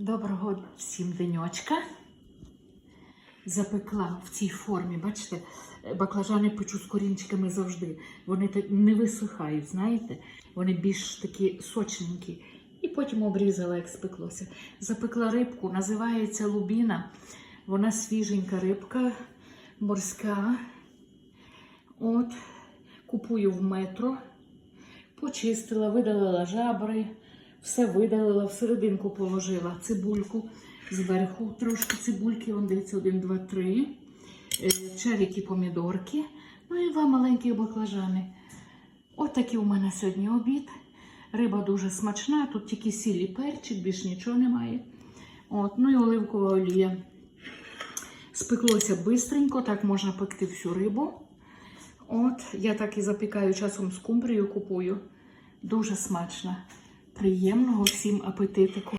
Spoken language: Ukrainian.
Доброго всім денечка. Запекла в цій формі, бачите, баклажани печу з корінчиками завжди. Вони не висихають, знаєте? Вони більш такі сочненькі. І потім обрізала, як спеклося. Запекла рибку, називається лубіна. Вона свіженька рибка, морська. От, купую в метро, почистила, видалила жабри, все видалила, всерединку положила цибульку, зверху трошки цибульки, он дивіться, один, два, три, е, черіки, помідорки, ну і два маленькі баклажани. От такий у мене сьогодні обід. Риба дуже смачна, тут тільки сіль і перчик, більш нічого немає. От, ну і оливкова олія. Спеклося бистренько, так можна пекти всю рибу. От, я так і запікаю часом скумбрію купую. Дуже смачно. Приємного всім апетитику.